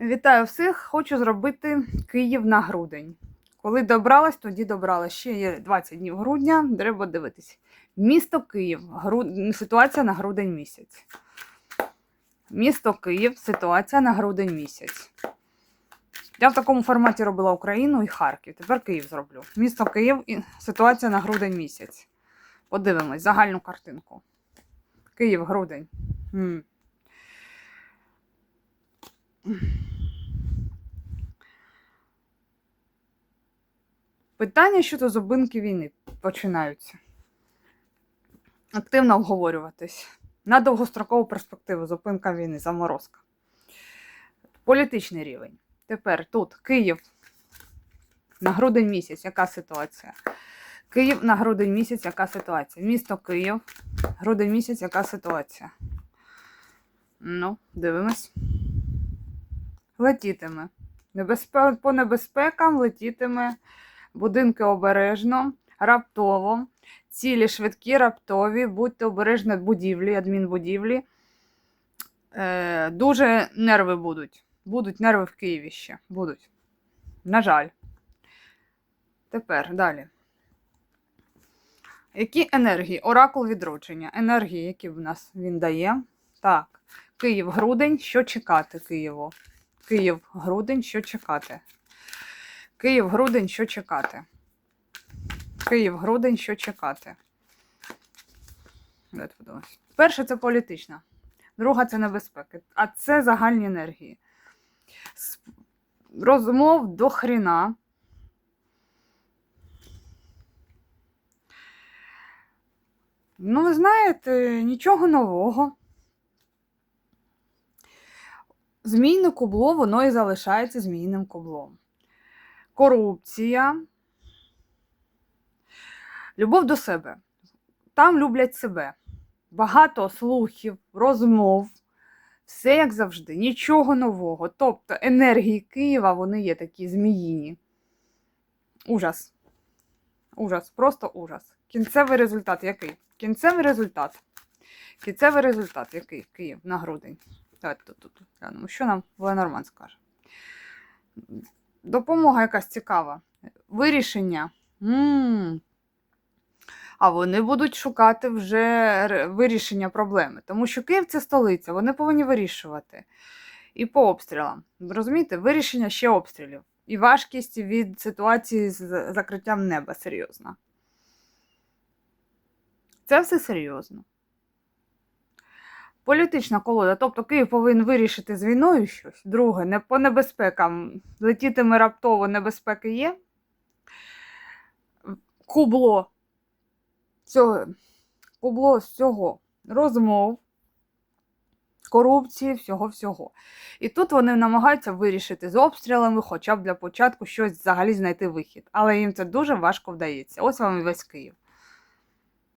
Вітаю всіх! Хочу зробити Київ на грудень. Коли добралась, тоді добралась. Ще є 20 днів грудня, треба дивитись. Місто Київ. Гру... Ситуація на грудень місяць. Місто Київ, ситуація на грудень місяць. Я в такому форматі робила Україну і Харків. Тепер Київ зроблю. Місто Київ і ситуація на грудень місяць. Подивимось загальну картинку. Київ, грудень. М. Питання щодо зупинки війни починаються. Активно обговорюватись. На довгострокову перспективу зупинка війни, заморозка. Політичний рівень. Тепер тут Київ на грудень місяць. Яка ситуація? Київ на грудень місяць, яка ситуація? Місто Київ, грудень місяць, яка ситуація? Ну, дивимось. Летітиме. Небезпе... По небезпекам летітиме. Будинки обережно, раптово. Цілі швидкі, раптові. Будьте обережні будівлі, адмінбудівлі. Е, дуже нерви будуть. Будуть нерви в Києві ще. Будуть. На жаль. Тепер далі. Які енергії? Оракул відродження. Енергії, які в нас він дає. Так. Київ, грудень. Що чекати Києву? Київ, грудень, що чекати? Київ, грудень, що чекати? Київ, грудень, що чекати? Перше це політична, друга це небезпеки, а це загальні енергії. Розмов до хріна. Ну, ви знаєте, нічого нового. Змійне кубло, воно і залишається змійним кублом. Корупція. Любов до себе. Там люблять себе. Багато слухів, розмов. Все як завжди, нічого нового. Тобто енергії Києва вони є такі зміїні. Ужас. Ужас, просто ужас. Кінцевий результат який? Кінцевий результат. Кінцевий результат який? Київ на грудень. Давайте тут, тут, глянемо. Що нам Ленорман скаже? Допомога якась цікава. Вирішення. м А вони будуть шукати вже вирішення проблеми. Тому що Київ це столиця, вони повинні вирішувати. І по обстрілам. Розумієте, вирішення ще обстрілів. І важкість від ситуації з закриттям неба серйозна. Це все серйозно. Політична колода, тобто Київ повинен вирішити з війною щось. Друге, не по небезпекам. Летітиме раптово, небезпеки є. Кубло цього, кубло з розмов, корупції, всього-всього. І тут вони намагаються вирішити з обстрілами, хоча б для початку щось взагалі знайти вихід. Але їм це дуже важко вдається. Ось вам і весь Київ.